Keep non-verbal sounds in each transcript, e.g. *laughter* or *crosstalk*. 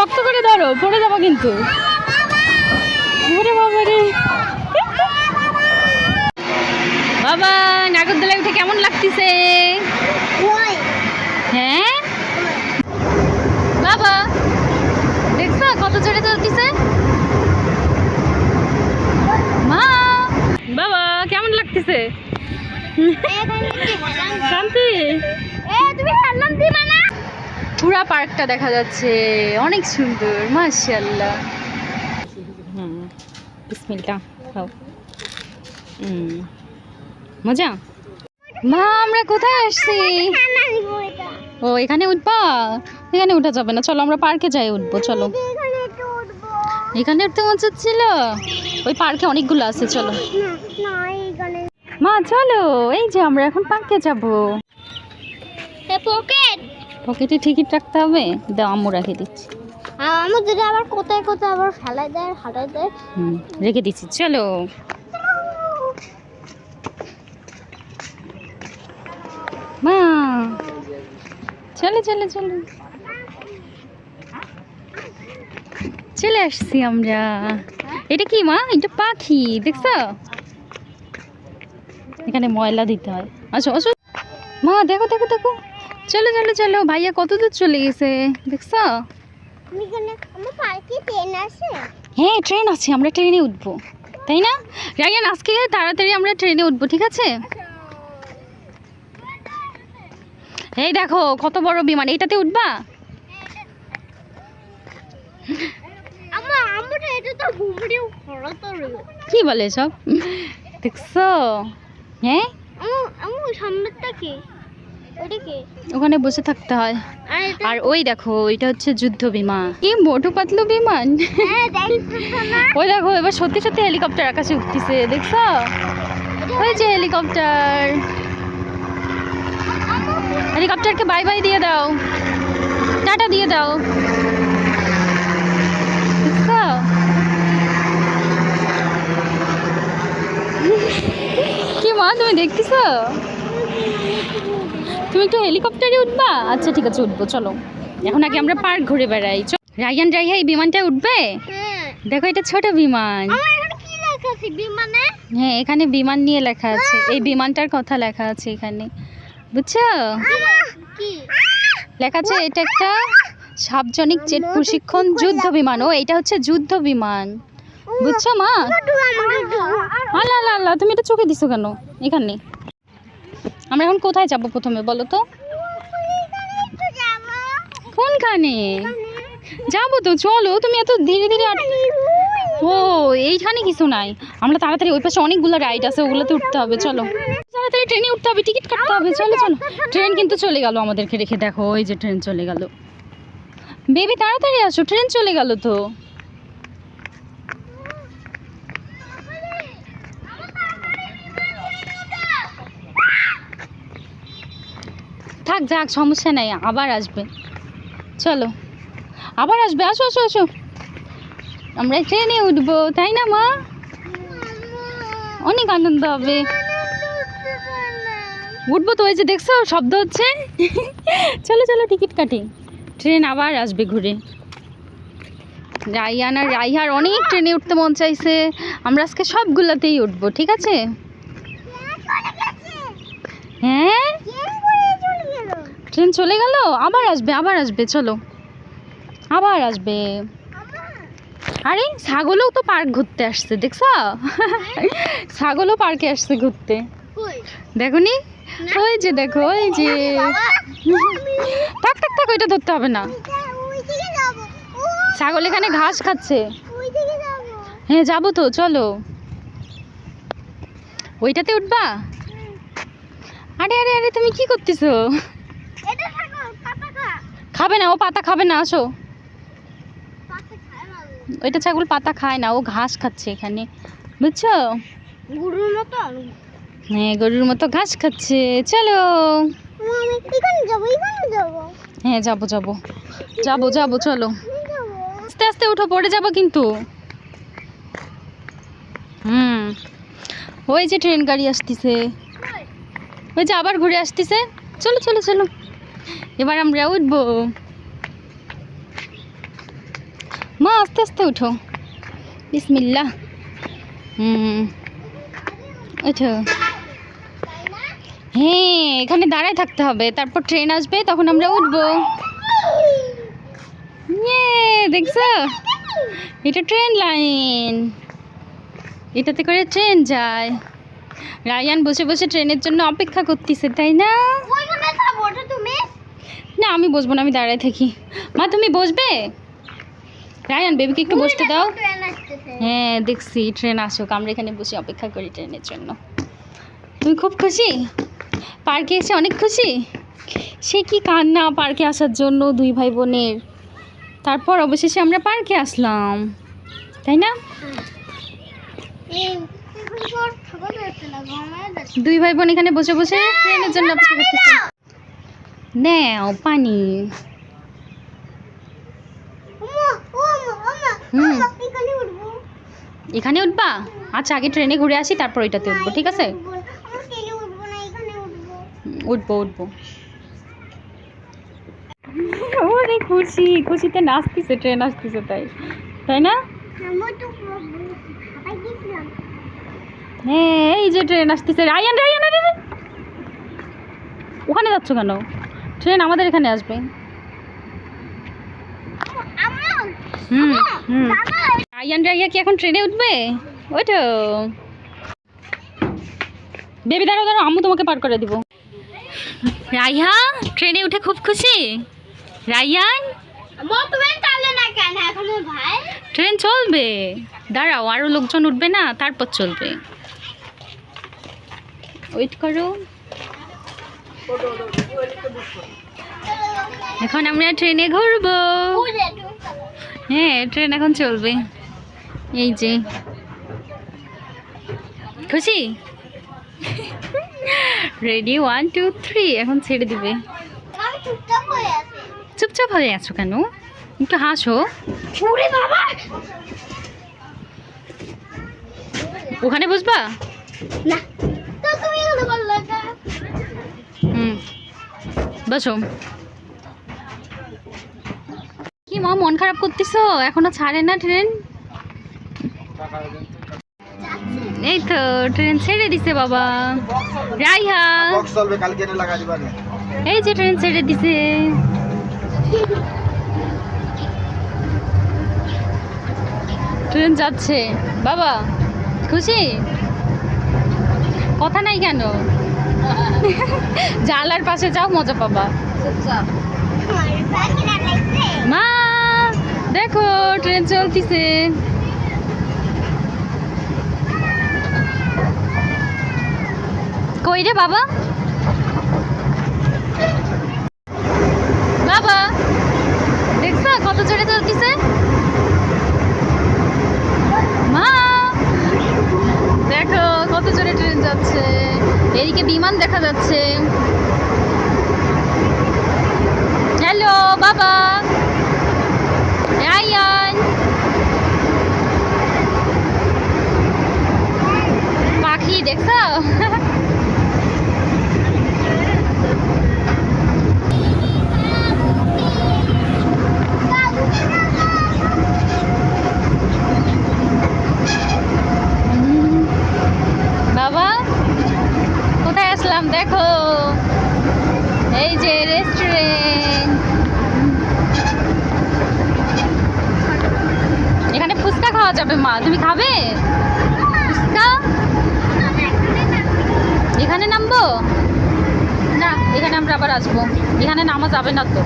শক্ত করে ধরো পড়ে যাব কিন্তু। বাবা নাগরদোলা উঠে কেমন লাগতেছে? হ্যাঁ? বাবা দেখছ কত জোরে চলতেছে? মা বাবা কেমন লাগতেছে? শান্তি? পুরা পার্কটা দেখা যাচ্ছে। অনেক সুন্দর মাশাআল্লাহ। হুম বিসমিল্লাহ খাও। হুম মজা? মা আমরা কোথায় আসছি? ও এখানে উঠবা? এখানে উঠা যাবে না। চলো আমরা পার্কে যাই উঠবো চলো। এখানে উঠতে মজা ছিল ওই পার্কে অনেকগুলো আছে চলো। মা চলো এই যে আমরা এখন পার্কে যাব। পকেট পকেটে টিকিট রাখতে হবে? দাও আম্মু রেখে দিচ্ছি। আমার যদি আবার কোথায় কোথায়? আবার ফেলাই দেয় হাঁটাই দেয়। হুম রেখে দিচ্ছি চলো। মা চলো চলো চলো। চলে আসছি আমরা। এটা কি মা? এটা পাখি দেখছ? এখানে ময়লা দিতে হয়। আসো আসো। মা দেখো দেখো দেখো। চলো চলো চলো ভাইয়া কত দূর চলে গেছে? দেখছ? হ্যাঁ ট্রেন আছে আমরা ট্রেনে উঠবো। তাই না? রায়ান আজকে তাড়াতাড়ি আমরা ট্রেনে উঠবো ঠিক আছে? এই দেখো কত বড় বিমান। এটাতে উঠবা? কি বলে সব দেখছ? হ্যাঁ? সামনেরটা কি? ওখানে বসে থাকতে হয়। আর ওই দেখো এটা হচ্ছে যুদ্ধ বিমান। কি মোটু পাতলু বিমান? হ্যাঁ ওই দেখো এবার সত্যি সত্যি হেলিকপ্টার আকাশে উঠতেছে দেখছ? ওই যে হেলিকপ্টার হেলিকপ্টারকে বাই বাই দিয়ে দাও। টাটা দিয়ে দাও। কি মা তুমি দেখতেছো? তুমি একটু হেলিকপ্টারে উঠবা? আচ্ছা ঠিক আছে উঠবো চলো। এখন আগে আমরা পার্ক ঘুরে বেড়াই। রায়ান রাইহা এই বিমানটায় উঠবে? হ্যাঁ। দেখো এটা ছোট বিমান। হ্যাঁ এখানে বিমান নিয়ে লেখা আছে। এই বিমানটার কথা লেখা আছে এখানে। বুঝছ? লেখা আছে এটা একটা সাবজনিক জেট প্রশিক্ষণ যুদ্ধ বিমান। ও এটা হচ্ছে যুদ্ধ বিমান। বুঝছ মা? আল্লাহ আল্লাহ তুমি এটা চোখে দিছো কেন? এখানে। আমরা এখন কোথায় যাব প্রথমে, বলো তো? কোনখানে? যাব তো, চলো, তুমি এত ধীরে ধীরে ও, এইখানে কিছু নাই। আমরা তাড়াতাড়ি, ওই পাশে অনেকগুলো রাইড আছে, ওগুলোতে উঠতে হবে, চলো। তাড়াতাড়ি ট্রেনে উঠতে হবে টিকিট কাটতে হবে, চলো চলো। ট্রেন কিন্তু চলে গেল আমাদেরকে রেখে, দেখো, ওই যে ট্রেন চলে গেল। বেবি তাড়াতাড়ি আসো ট্রেন চলে গেল তো। থাক, যাক, সমস্যা নাই, আবার আসবে। চলো। আবার আসবে, আসো আসো আসো। আমরা ট্রেনে উঠবো, তাই না, মা? অনেক আনন্দ হবে। উঠবো তো, ওই যে দেখছ, শব্দ হচ্ছে। চলো চলো, টিকিট কাটি। ট্রেন আবার আসবে ঘুরে। রাইয়ান আর রাইহার অনেক ট্রেনে উঠতে মন চাইছে। আমরা আজকে সবগুলোতেই উঠবো, ঠিক আছে? হ্যাঁ? ট্রেন চলে গেল? আবার আসবে আবার আসবে চলো। আবার আসবে। আরে ছাগলও তো পার্ক ঘুরতে আসছে দেখছ? ছাগলও পার্কে আসছে ঘুরতে। দেখো নি? ওই যে দেখো ওই যে। থাক থাক থাক ওইটা ধরতে হবে না। ছাগল এখানে ঘাস খাচ্ছে। হ্যাঁ যাব তো চলো। ওইটাতে উঠবা? আরে আরে আরে তুমি কি করতেছো? খাবে না ও পাতা খাবে না আসো। ওইটা ছাগল পাতা খায় না ও ঘাস খাচ্ছে এখানে। বুঝছ? গরুর মতন? হ্যাঁ গরুর মতো ঘাস খাচ্ছে চলো। হ্যাঁ যাব যাব। যাব যাব চলো। আস্তে আস্তে উঠো পড়ে যাব কিন্তু। হুম। ওই যে ট্রেন গাড়ি আসতেছে। ওই যে আবার ঘুরে আসতেছে। চলো চলো চলো। এবার আমরা উঠবো। মা, আস্তে আস্তে উঠো। বিসমিল্লাহ। হুম। ওঠো হ্যাঁ এখানে দাঁড়ায় থাকতে হবে। তারপর ট্রেন আসবে, তখন আমরা উঠবো। ইয়ে দেখছ? এটা ট্রেন লাইন এটাতে করে ট্রেন যায়। রায়ান বসে বসে ট্রেনের জন্য অপেক্ষা করতেছে, তাই না ওইখানে যাব ওটা তুমি না আমি বসবো না আমি দাঁড়ায় থাকি। মা তুমি বসবে? রায়ান বেবিকে একটু বসতে দাও। হ্যাঁ দেখছি ট্রেন আসুক আমরা এখানে বসে অপেক্ষা করি ট্রেনের জন্য। তুমি খুব খুশি? পার্কে এসে অনেক খুশি? সে কি কান্না পার্কে আসার জন্য দুই ভাই বোনের তারপর অবশেষে আমরা পার্কে আসলাম তাই না? দুই ভাই বোন এখানে বসে বসে ট্রেনের জন্য অপেক্ষা করতেছে। নাও পানি ওমা হুম। এখানে উঠবা। আচ্ছা আগে ট্রেনে ঘুরে আসি তারপর ওইটাতে উঠবো ঠিক আছে? উঠবো উঠবো ওরে খুশি খুশিতে নাচতেছে ট্রেন আসতেছে তাই। তাই না? হ্যাঁ এই যে ট্রেন আসতেছে। রায়ান ওখানে যাচ্ছ কেন? ট্রেন আমাদের এখানে আসবে। হুম হুম। রায়ান রাইয়া কি এখন ট্রেনে উঠবে? ওইটো বেবি দাঁড়াও দাঁড়াও আম্মু তোমাকে পার করে দিব। রাইহা ট্রেনে উঠে খুব খুশি? রাইয়ান? ট্রেন চলবে। দাঁড়াও আরও লোকজন উঠবে না তারপর চলবে। ওয়েট করো। এখন আমরা ট্রেনে ঘুরবো। হ্যাঁ ট্রেন এখন চলবে। এই যে। খুশি? রেডি ওয়ান টু থ্রি এখন ছেড়ে দিবে। চুপচাপ হয়ে আছি কেন? একটু হাসো। ওখানে বুঝবা না তো তুমি এগুলো বলল কেন? হুম বসো কি মা, মন খারাপ করতেছো? এখনও ছাড়ে না ট্রেন? এই তো, ট্রেন ছেড়ে দিছে বাবা। না এই যে ট্রেন ছেড়ে দিছে। ট্রেন যাচ্ছে। বাবা, খুশি? কথা নাই কেন? *laughs* জানলার পাশে যাও, মজা পাবা। মা, দেখো, ট্রেন চলতিছে। কই রে বাবা? বাবা, দেখছ কত জোরে চলতিছে? মা, দেখো কত জোরে ট্রেন যাচ্ছে। এদিকে বিমান দেখা যাচ্ছে। হ্যালো বাবা। রায়ান পাখি দেখছ। বাবা। আসলাম দেখো। এই যে রেস্টুরেন্ট এখানে ফুচকা খাওয়া যাবে, মা। তুমি খাবে? ফুচকা? এখানে নামবো? না, এখানে আমরা আবার আসব। এখানে নামা যাবে না তো।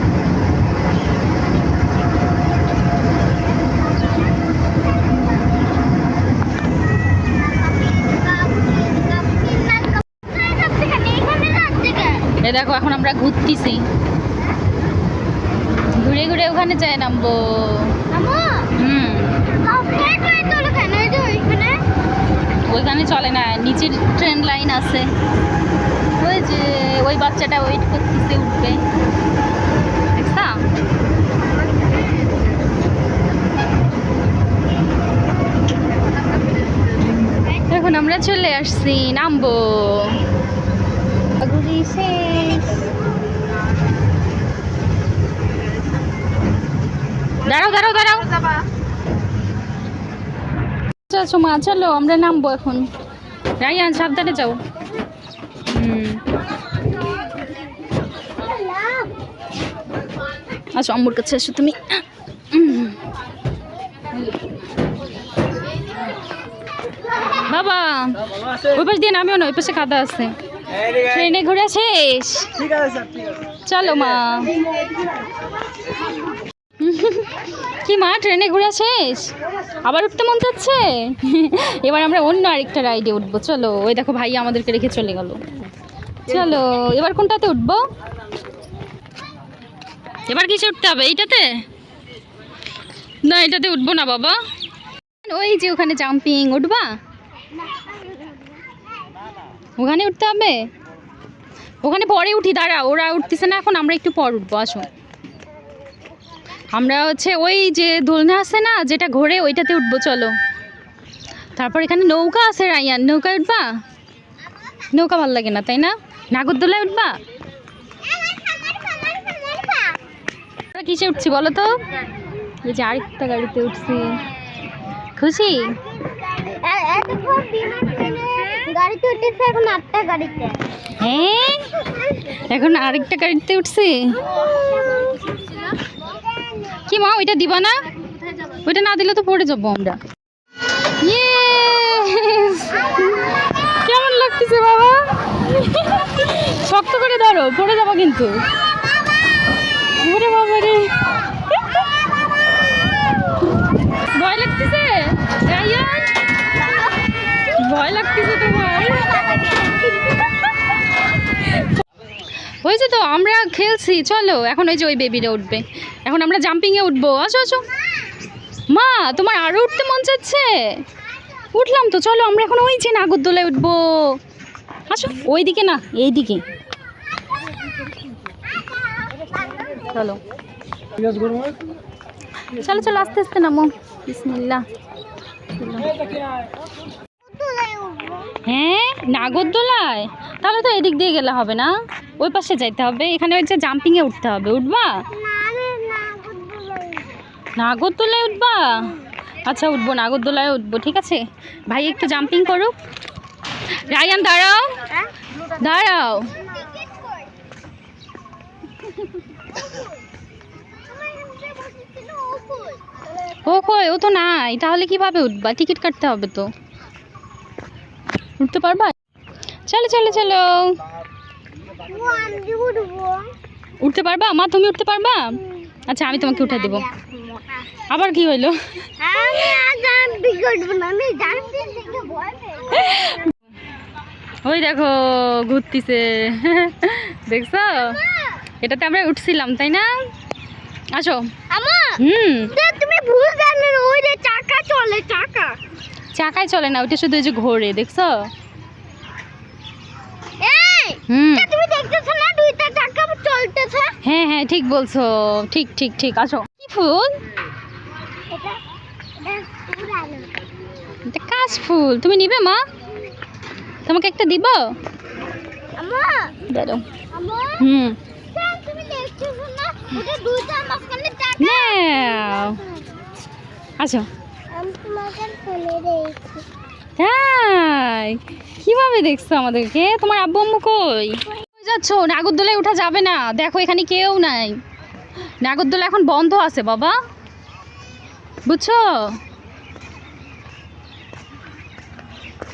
দেখো এখন আমরা ঘুরতেছি। ঘুরে ঘুরে ওখানে যাই নামবো। হুম। ওইখানে? চলে না নিচের ট্রেন লাইন আছে। ওই যে ওই বাচ্চাটা ওয়েট করতেছে উঠবে। এখন আমরা চলে আসছি নামবো। ঘুরি শেষ দাঁড়াও দাঁড়াও দাঁড়াও। আছো মা চলো আমরা নামবো এখন। রাইয়ান সাবধানে যাও। আচ্ছা আম্মুর কাছে এসো তুমি। বাবা ওই পাশ দিয়ে নামিও না ওই পাশে কাদা আছে। ট্রেনে ঘুরে শেষ। চলো মা। কি মা ট্রেনে ঘুরে শেষ? আবার উঠতে মন চাচ্ছে? এবার আমরা অন্য আরেকটা রাইডে উঠবো চলো। ওই দেখো ভাই আমাদেরকে রেখে চলে গেল। চলো এবার কোনটাতে উঠবো? এবার কিসে উঠতে হবে এইটাতে? না এটাতে উঠবো না বাবা। ওই যে ওখানে জাম্পিং উঠবা? ওখানে উঠতে হবে? ওখানে পরে উঠি, দাঁড়া। ওরা উঠতেছে না এখন, আমরা একটু পর উঠবো, আসো। আমরা হচ্ছে ওই যে দোলনা আছে না, যেটা ঘোরে, ওইটাতে উঠবো, চলো। তারপর এখানে নৌকা আছে রাইয়ান নৌকায় উঠবা? নৌকা ভালো লাগে না, তাই না? নাগরদোলায় উঠবা? কিসে উঠছি বলো তো? এই যে আরেকটা গাড়িতে উঠছি। খুশি? গাড়িতে উঠেছে, এখন আটটা গাড়িতে। হ্যাঁ? এখন আরেকটা গাড়িতে উঠছি? কি মা, ওইটা দিবা না? ওইটা না দিলে তো পড়ে যাব আমরা। কেমন লাগতেছে বাবা? শক্ত করে ধরো, পড়ে যাব কিন্তু। ভয় লাগতেছে? ভয় লাগতেছে তোমার? হয়েছে তো, আমরা খেলছি, চলো। এখন ওই যে ওই বেবিটা উঠবে। এখন আমরা জাম্পিংয়ে উঠবো। আসো আসো। মা, তোমার আরও উঠতে মন চাচ্ছে? উঠলাম তো, চলো, আমরা এখন ওই যে নাগরদোলায় উঠবো। আসো ওই দিকে না এই দিকে চলো। চলো চলো, আস্তে আস্তে নামো। বিসমিল্লা হ্যাঁ নাগরদোলায়? তাহলে তো এদিক দিয়ে গেলে হবে না। ওই পাশে যাইতে হবে। এখানে ওই যে জাম্পিংয়ে উঠতে হবে। উঠবা? নাগরদোলায় উঠবা? আচ্ছা উঠবো। নাগরদোলায় উঠবো, ঠিক আছে? ভাই, একটু জাম্পিং করুক। রায়ান, দাঁড়াও। দাঁড়াও। ও কই? ও তো নাই। তাহলে কীভাবে উঠবা? টিকিট কাটতে হবে তো। উঠতে পারবা? চলো চলো চলো। উঠতে পারবা? মা তুমি উঠতে পারবা? আচ্ছা আমি তোমাকে উঠে দেবো। আবার কি হইল? ওই দেখো ঘুরতিছে। দেখছ? এটাতে আমরা উঠছিলাম তাই না? আসো। হুম। তুমি ভুল জানো ওই যে চাকা চলে চাকা। চাকায় চলে না ওটা শুধু ওই যে ঘোরে দেখছ? হুম। তুমি দেখতেছো না দুইটা চাকা চলতেছে? হ্যাঁ হ্যাঁ ঠিক বলছো ঠিক ঠিক ঠিক আসো। কি ফুল? এটা কাশ ফুল তুমি নিবে মা? তোমাকে একটা দিব? দাঁড়ো হুম। নাও আসো। তাই? কীভাবে দেখছ আমাদেরকে? তোমার আব্বু আম্মু কই? যাচ্ছ? নাগরদোলায় উঠা যাবে না। দেখো, এখানে কেউ নাই। নাগরদোলা এখন বন্ধ আছে, বাবা। বুঝছ?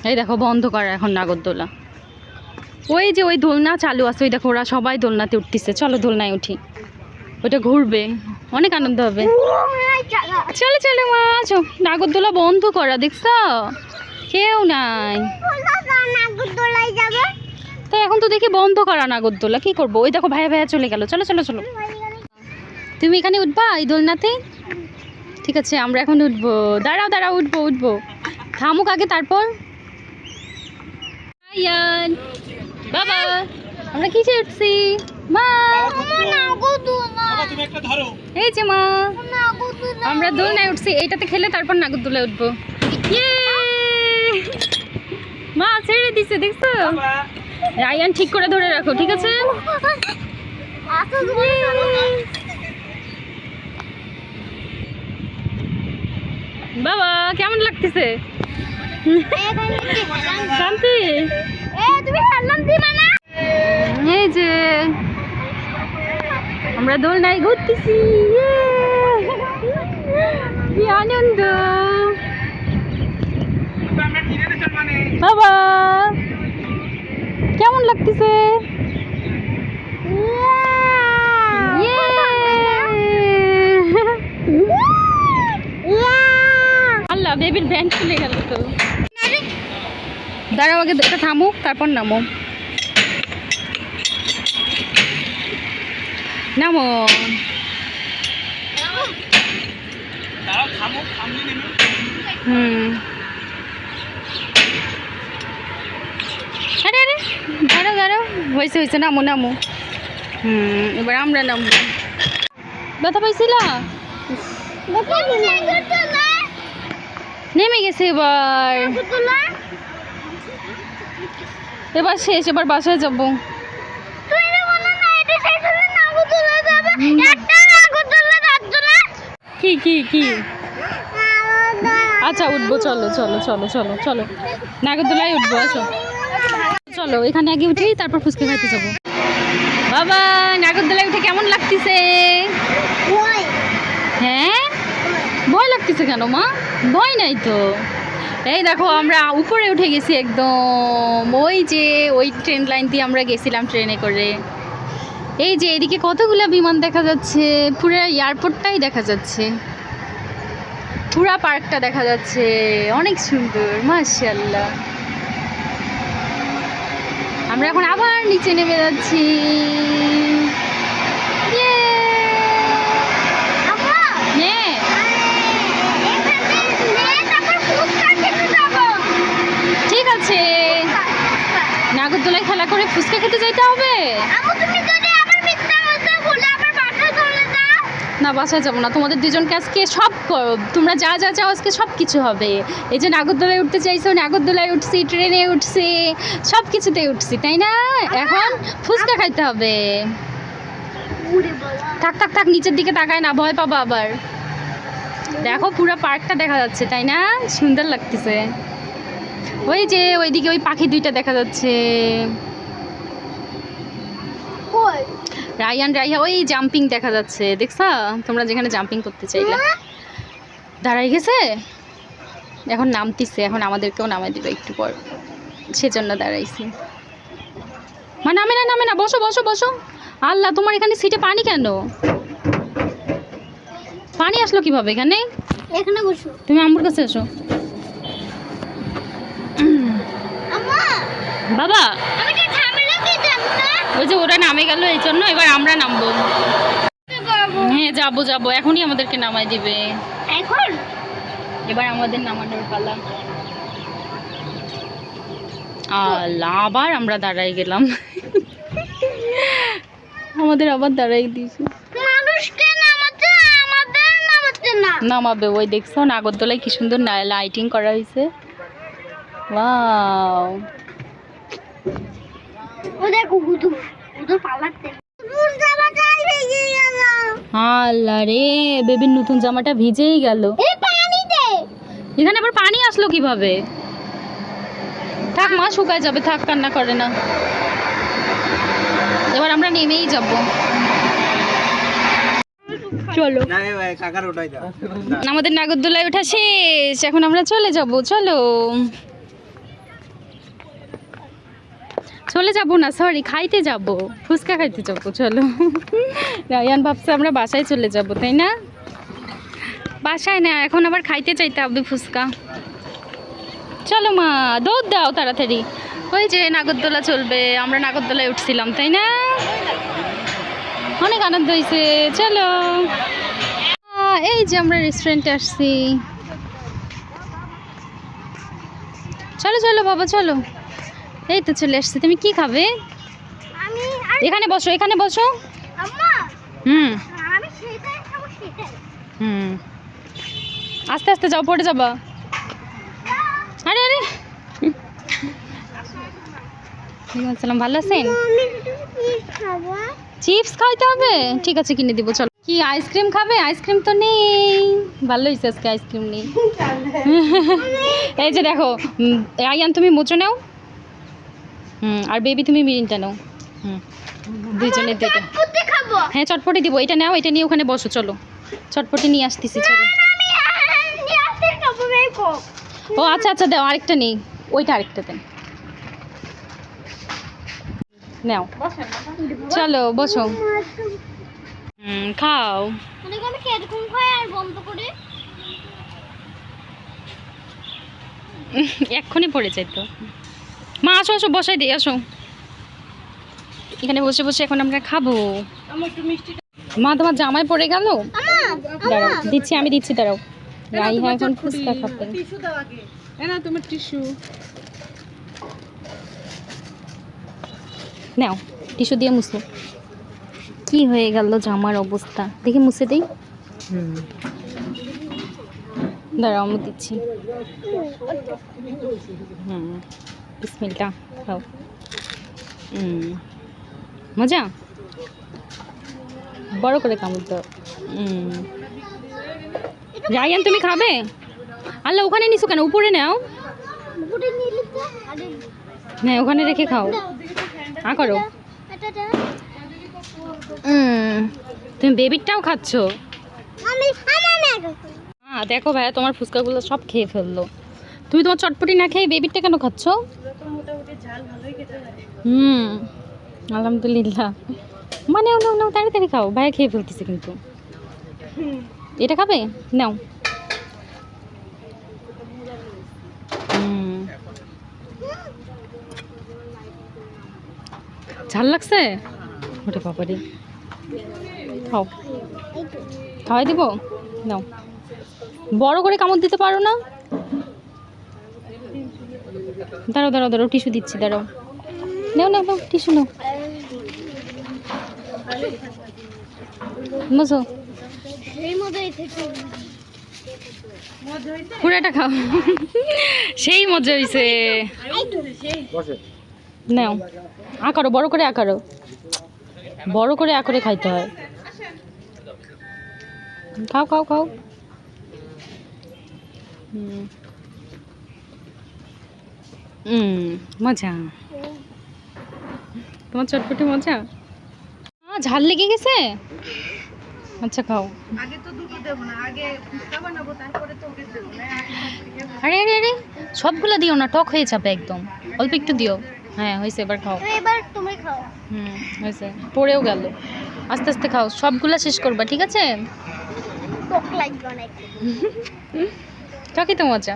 এই দেখো, বন্ধ করা এখন নাগরদোলা। ওই যে ওই দোলনা চালু আছে, ওই দেখো, ওরা সবাই দোলনাতে উঠতেছে। চলো দোলনায় উঠি। ওটা ঘুরবে। অনেক আনন্দ হবে। চলো চলো মা আছো নাগরদোলা বন্ধ করা, দেখছ? কেউ নাই। নাগরদোলায় যাবে তো এখন তো দেখি বন্ধ করা নাগরদোলা, কি করব? ওই দেখো ভাইয়া ভাইয়া চলে গেল। চলো চলো চলো। তুমি এখানে উঠবা এই দোলনাতে ঠিক আছে, আমরা এখন উঠবো। দাঁড়াও দাঁড়াও, উঠবো উঠবো। থামুক আগে তারপর। বাবা। আমরা কিসে উঠছি মা! নাগরদোলা তুমি একটা ধরো। এই যে মা। আমরা দোলনায় উঠছি এইটাতে খেলে তারপর নাগরদোলায় উঠবো। Yay! মা ছেড়ে দিছে দেখছ? রায়ান ঠিক করে ধরে রাখো ঠিক আছে? বাবা কেমন লাগতেছে? শান্তি? এ তুমি হারলাম দিবা না এই যে আমরা দোলনায় ঘুরতেছি ইয়ে! কি আনন্দ। বাবা কেমন লাগতেছে? ইয়ে! আল্লাহ বেবির ব্যান্ড খুলে গেল তো। দাঁড়াও আগে এটা থামুক তারপর নামো নামো। হুম। আরে আরে দাঁড়াও দাঁড়াও হয়েছে হয়েছে নামো নামো। হুম, এবার আমরা নামবো। ব্যথা পাইছিলা? নেমে গেছে এবার। এবার শেষ, এবার বাসায় যাব। আচ্ছা উঠবো, চলো চলো চলো চলো চলো। নাগরদোলায় উঠবো, আসো। চলো, এখানে আগে উঠি, তারপর ফুচকা খাইতে যাব। বাবা, নাগরদোলায় উঠে কেমন লাগতেছে? হ্যাঁ? ভয় লাগতেছে কেন, মা? ভয় নাই তো। এই দেখো, আমরা উপরে উঠে গেছি একদম। ওই যে, ওই ট্রেন লাইন দিয়ে আমরা গেছিলাম ট্রেনে করে। এই যে এদিকে কতগুলো বিমান দেখা যাচ্ছে? পুরো এয়ারপোর্টটাই দেখা যাচ্ছে। পুরা পার্কটা দেখা যাচ্ছে। অনেক সুন্দর মাশাআল্লাহ। আমরা এখন আবার নিচে নেমে যাচ্ছি। হ্যাঁ ঠিক আছে। নাগরদোলায় খেলা করে ফুচকা খেতে যাইতে হবে। না, বাসায় যাব না। তোমাদের দুজনকে আজকে সব তোমরা যা যা চাও আজকে সব কিছু হবে। এই যে নাগরদোলায় উঠতে চাইছো, নাগরদোলায় উঠছি, ট্রেনে উঠছি, সব কিছুতেই উঠছি, তাই না? এখন ফুচকা খাইতে হবে। থাক থাক থাক, নিচের দিকে তাকায় না, ভয় পাবো আবার। দেখো, পুরো পার্কটা দেখা যাচ্ছে, তাই না? সুন্দর লাগতেছে। ওই যে, ওইদিকে ওই পাখি দুইটা দেখা যাচ্ছে। রায়ান রাইহা ওই জাম্পিং দেখা যাচ্ছে দেখছা? তোমরা যেখানে জাম্পিং করতে চাইলে। দাঁড়াই গেছে? এখন নামতিছে এখন আমাদেরকেও নামাই দিবে একটু পর। সেজন্য দাঁড়াইছি। মা নামে না নামে না বসো বসো বসো। আল্লাহ তোমার এখানে সিটে পানি কেন? পানি আসলো কীভাবে এখানে? এখানে বসো। তুমি আমার কাছে এসো। বাবা! আমি তো ঝামেলা কি জানো না? যে ওরা নামে গেল এই জন্য এবার আমরা নামবো। হ্যাঁ যাব যাব। এখনই আমাদেরকে নামাই দিবে। এখন? এবার আমাদের নামানোর পালা। আল্লাহ আবার আমরা দাঁড়াই গেলাম। আমাদের আবার দাঁড়াই দিয়েছে। নামাবে ওই দেখছ নাগরদোলায় কি সুন্দর লাইটিং করা হয়েছে। ওয়াও ও দেখো গুদু গুদু পালাতে আল্লাহ রে বেবির নতুন জামাটা ভিজেই গেল। এখানে আবার পানি আসলো কীভাবে? থাক মা শুকায় যাবে থাক কান্না করে না। এবার আমরা নেমেই যাব। চলো। আমাদের নাগরদোলায় ওঠা শেষ। এখন আমরা চলে যাব চলো। চলে যাব না সরি খাইতে যাব। ফুচকা খাইতে যাব, চলো। রায়ান ভাবছে আমরা বাসায় চলে যাব, তাই না? বাসায় না, এখন আবার খাইতে চাইতে হবে ফুচকা। চলো মা, দৌড় দাও তাড়াতাড়ি। ওই যে নাগরদোলা চলবে, আমরা নাগরদোলায় উঠছিলাম, তাই না? অনেক আনন্দ হয়েছে চলো। এই যে আমরা রেস্টুরেন্টে আসছি। চলো চলো, বাবা, চলো। এই তো চলে আসছি তুমি কি খাবে? এখানে বসো এখানে বসো। হুম। হুম। আস্তে আস্তে যাও পড়ে যাবা। আরে আরে। আসসালাম ভালো আছেন? চিপস খাইতে হবে? ঠিক আছে কিনে দিব চলো। কি আইসক্রিম খাবে? আইসক্রিম তো নেই। ভালো হয়েছে আজকে আইসক্রিম নেই। *laughs* এই যে দেখো আয়ান তুমি মুচো নাও। হুম আর বেবি তুমি মিরিনটা নাও হুম দুইজনের দুইটা হ্যাঁ চটপটি দিব এটা নাও এটা নিয়ে ওখানে বসো চলো চটপটি নিয়ে আসতেছি চলো ও আচ্ছা আচ্ছা দাও আরেকটা নেই ওইটা আরেকটা দেন নাও চলো বসো হুম খাও এক্ষুনি পড়ে যেত মা আসো আসো বসাই দিই আসো। এখানে বসে বসে এখন আমরা খাব। মা তোমার জামাই পড়ে গেল? দাঁড়াও দিচ্ছি আমি দিচ্ছি দাঁড়াও। রাইহা এখন ফুচকা খাবে তোমার টিস্যু। নাও টিস্যু দিয়ে মুছো। কি হয়ে গেল জামার অবস্থা? দেখি মুছে দিই। দাঁড়াও আমি দিচ্ছি। হুম। বিসমিল্লা খাও। হুম মজা? বড় করে কামড় দাও। হুম রায়ান তুমি খাবে? আল্লাহ ওখানে নিছো কেন? উপরে নাও। তো আরে। হ্যাঁ ওখানে রেখে খাও। হ্যাঁ করো। তুমি বেবিরটাও খাচ্ছ? না হ্যাঁ দেখো ভাইয়া তোমার ফুচকাগুলো সব খেয়ে ফেলল। তুমি তোমার চটপটি না খেয়ে বেবিরটা কেন খাচ্ছ? হুম, আলহামদুলিল্লাহ। মানে নাও নাও, তাড়াতাড়ি খাও, ভাইয়া খেয়ে ফেলতেছে কিন্তু। এটা খাবে? নাও। ঝাল লাগছে? ওটা বাবারে খাও। খাওয়াই দিব? নাও। বড় করে কামড় দিতে পারো না? দাঁড়াও দাঁড়াও দাঁড়াও, টিস্যু দিচ্ছি, দাঁড়াও। নাও নাও নাও, টিস্যু নাও। থেকে পুরাটা খাও। সেই মজা হয়েছে নাও আকারো বড় করে আকারো বড় করে আকারে খাইতে হয়। খাও খাও খাও। হুম। মজা। তোমার চটপটি মজা? আ, ঝাল লেগে গেছে? আচ্ছা খাও। আগে তো দুটো দেবো না আগে ফুচকা বানাবো তারপরে তো ওকে দেবো আরে আরে আরে সবগুলো দিও না টক হয়ে যাবে একদম। অল্প একটু দিও। হ্যাঁ হয়েছে এবার খাও। এবার তুমি খাও। হুম হয়েছে। পড়েও গেল। আস্তে আস্তে খাও। সবগুলা শেষ করবা ঠিক আছে? টক লাগবে অনেক। টকই তো মজা।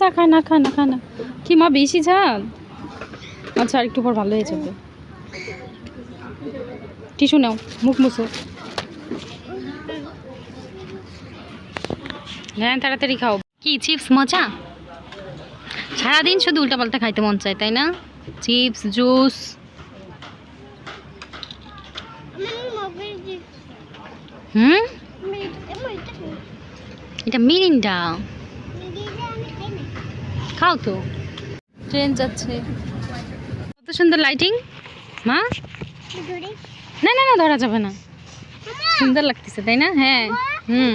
যা খায় না খা না খা না। কি মা বেশি ঝাল? আচ্ছা আর একটু পর ভালো হয়ে যাবে। টিস্যু নাও মুখ মুছো। হ্যাঁ তাড়াতাড়ি খাও। কি চিপস মজা? সারাদিন শুধু উল্টাপাল্টা খাইতে মন চায় তাই না? Chips juice. হুম? এটা মিরিন্ডা। খাও তো। ট্রেন যাচ্ছে। কত সুন্দর লাইটিং মা? না না না, ধরা যাবে না। সুন্দর লাগতেছে, তাই না? হ্যাঁ হুম।